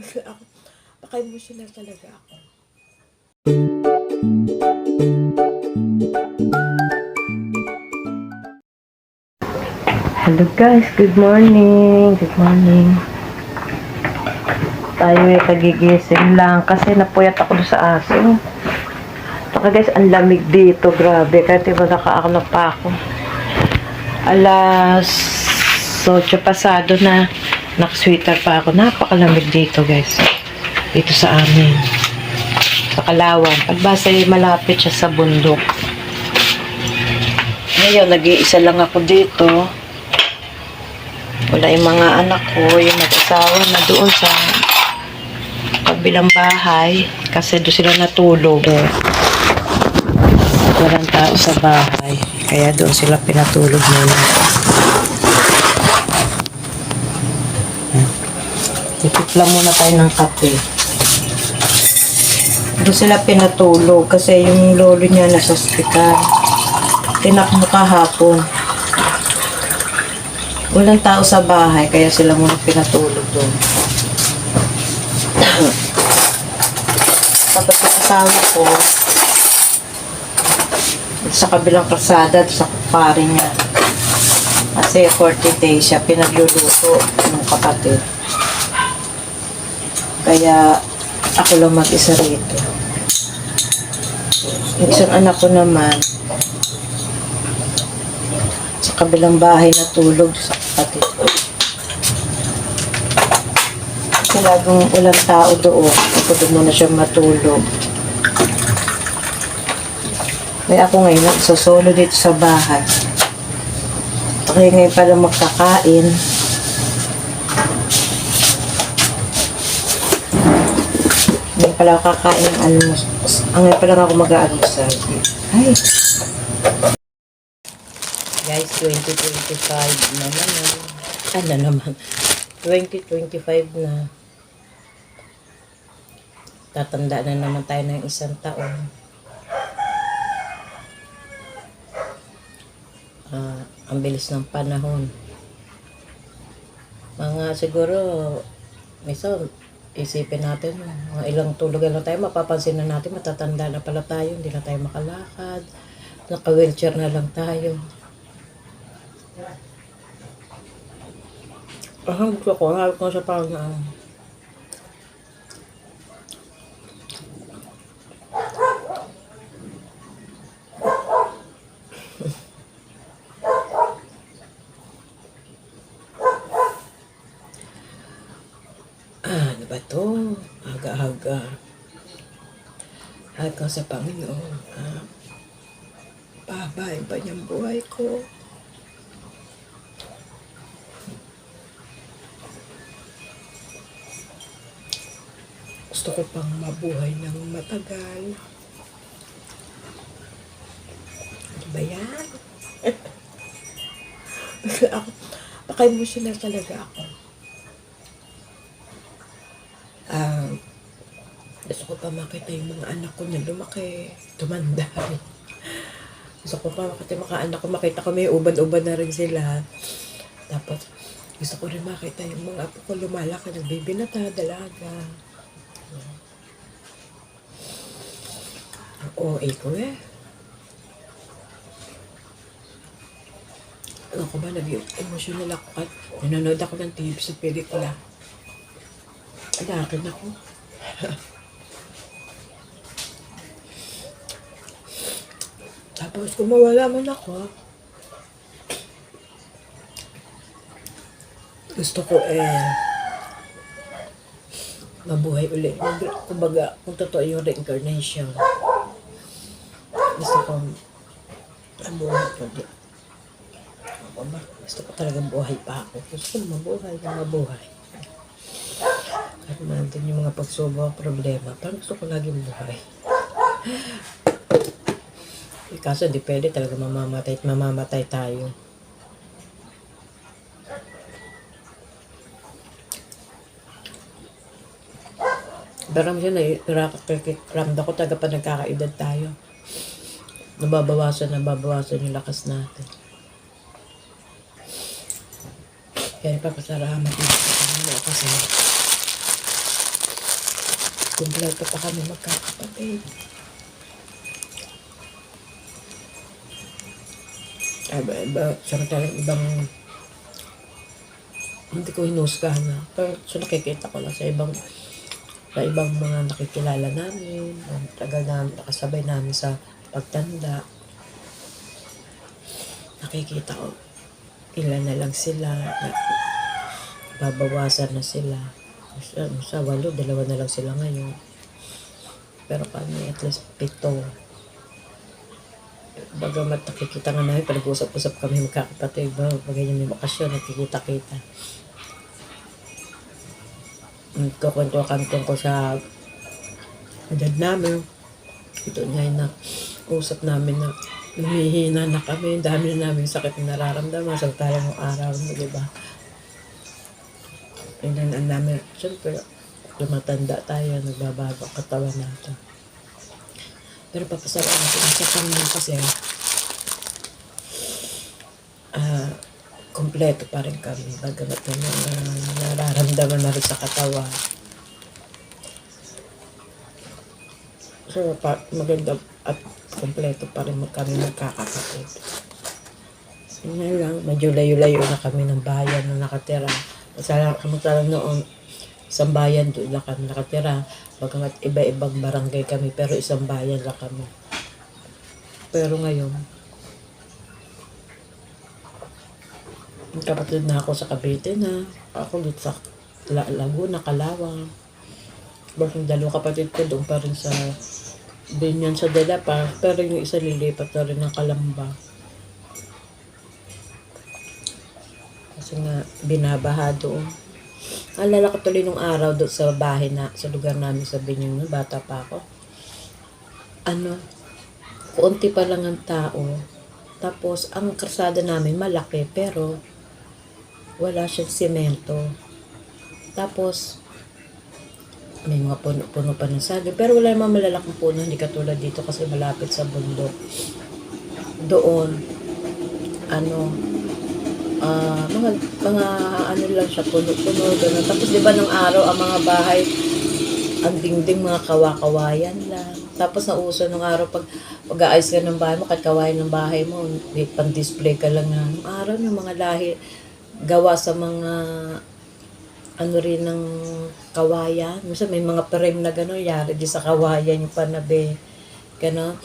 ako, paka-emotional talaga ako. Hello guys, good morning. Good morning. Tayo ay kagigising lang kasi napuyat ako sa aso. Saka guys, ang lamig dito. Grabe. Kahit iba nakaakla pa ako. Alas 8 pasado na nakasweater pa ako. Napakalamig dito guys. Dito sa amin. Sa Kalawan. Pagbasa malapit siya sa bundok. Ngayon, nag-iisa lang ako dito. Wala yung mga anak ko, yung mag-asawa na doon sa kabilang bahay kasi doon sila natulog. Walang tao sa bahay. Kaya doon sila pinatulog muna. Ipipla muna tayo ng kape. Doon sila pinatulog kasi yung lolo niya nasa ospital. Tinakbo kahapon. Walang tao sa bahay, kaya sila muna pinatulog doon. Tapos yung asawa ko, sa kabilang kasada, sa kupari niya. Kasi 40 days siya, pinagluluto ng kapatid. Kaya ako lang mag-isa rito. Yung anak ko naman, sa kabilang bahay natulog sa kapatid ko. Kasi lagong walang tao doon. Ako doon muna siya matulog. Kaya ako ngayon nagsosolo dito sa bahay. Kaya ngayon pala magkakain. Ngayon pala ako kakain ng almus. Ang ngayon pala ako mag-aalmusal. Ay, Guys, 2025 na naman. Ano naman? 2025 na. Tatanda na naman tayo ng isang taon. Ah, ang bilis ng panahon. Mga siguro, minsan, isipin natin, mga ilang tulugan na tayo, mapapansin na natin, matatanda na pala tayo, hindi na tayo makalakad, naka-wheelchair na lang tayo. Ah, gusto ko. Harap ko sa parang na. Ah, ano ba to? Aga-aga. Harap ko sa Panginoon. Ah, pahabain pa niyang buhay ko. Gusto ko pang mabuhay ng matagal. Ano ba yan? ako, paka-emotional talaga ako. Ko pa makita yung mga anak ko na lumaki, tumanda. Gusto ko pa makita mga anak ko, makita ko may ubad-ubad na rin sila. Tapos, gusto ko rin makita yung mga apo ko lumalaki, nagbibinata, dalaga. Oo, eh ko eh. Ano ko ba, nag-emotional ako at nanonood ako ng TV sa pelikula. Alakin ako. Tapos kung mawala man ako, gusto ko eh, mabuhay ulit. Kumbaga, kung totoo yung reincarnation, gusto ko mabuhay ulit. Ako ba? Gusto ko talagang buhay pa ako. Gusto ko mabuhay mabuhay. Kahit nandun yung mga pagsubok, problema, parang gusto ko laging buhay. Eh, kaso di talaga mamamatay at mamamatay tayo. Pero na ramdam ko talaga pa nagkakaedad tayo. Nababawasan, nababawasan yung lakas natin. Kaya papasalamat din sa Panginoon kasi Kumpleto pa kami magkakapatid. Iba, iba, samantalang ibang hindi ko hinusgahan na. Pero so nakikita ko lang sa ibang sa ibang mga nakikilala namin, ang tagal na nakasabay namin sa pagtanda. Nakikita ko, ilan na lang sila, babawasan na sila. Sa, sa walo, dalawa na lang sila ngayon. Pero kami, at least pito. Bagamat nakikita nga namin, pinag-usap-usap kami magkakapatid, ba, pag ganyan may bakasyon, nakikita-kita. Nagkakwento kami tungkol sa edad namin. Ito nga na usap namin na lumihina na kami. Dami na namin sakit na nararamdaman sa tayong araw mo, di ba? Then, ang dami, syempre, tumatanda tayo, nagbabago katawan natin. Pero papasalamat natin sa kanya kasi ah kompleto pa rin kami. Bagamat yung mga nararamdaman na rin sa katawan. So, pa, maganda at kompleto pa rin kami magkakapatid. Yun lang, medyo layo-layo na kami ng bayan na nakatira. Masala, masala noon, isang bayan doon lang kami nakatira. Bagamat iba-ibang barangay kami, pero isang bayan lang kami. Pero ngayon, kapatid na ako sa Cavite na. Ako dito sa La- Laguna, Kalawang. Yung dalawa kapatid ko doon pa rin sa Binyan sa Delapa. Pero yung isa lilipat na rin ng Kalamba. Kasi nga, binabaha doon. Alala ko tuloy nung araw doon sa bahay na, sa lugar namin sa Binyan, bata pa ako. Ano, kuunti pa lang ang tao. Tapos, ang karsada namin malaki, pero wala siyang semento. Tapos, may mga puno-puno pa ng saging. Pero wala namang malalaking puno, hindi katulad dito kasi malapit sa bundok. Doon, ano, ah mga, mga ano lang siya, puno-puno, gano'n. Tapos di ba nung araw, ang mga bahay, ang dingding mga kawakawayan lang. Tapos nauso nung araw, pag pag-aayos ka ng bahay mo, kahit kawayan ng bahay mo, may pang-display ka lang nga. Nung araw, yung mga lahi, gawa sa mga ano rin ng kawayan. Minsan may mga frame na gano'n, yari di sa kawayan yung panabi. Gano'n.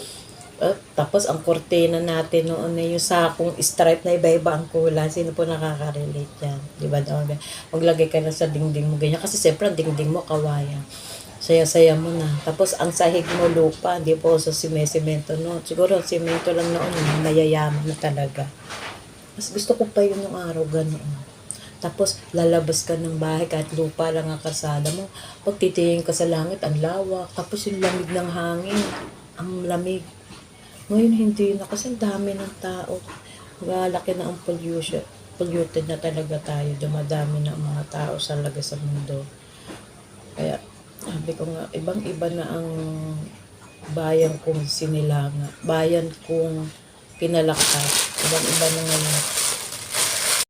At tapos ang kortina natin noon na yung sakong stripe na iba-iba ang kulay. Sino po nakaka-relate yan? Di ba? Maglagay ka na sa dingding mo ganyan. Kasi siyempre ang dingding mo kawayan. Saya-saya mo na. Tapos ang sahig mo lupa, hindi po sa sime-semento no. Siguro semento lang noon, mayayaman na talaga. Mas gusto ko pa yun yung araw ganoon. Tapos, lalabas ka ng bahay kahit lupa lang ang kalsada mo. Pag titingin ka sa langit, ang lawak. Tapos yung lamig ng hangin, ang lamig. Ngayon, hindi na kasi dami ng tao. Magalaki na ang pollution. Polluted na talaga tayo. Dumadami na ang mga tao sa laga sa mundo. Kaya, sabi ko nga, ibang-iba na ang bayan kong sinilanga. Bayan kong pinalakas. Ibang-iba na ngayon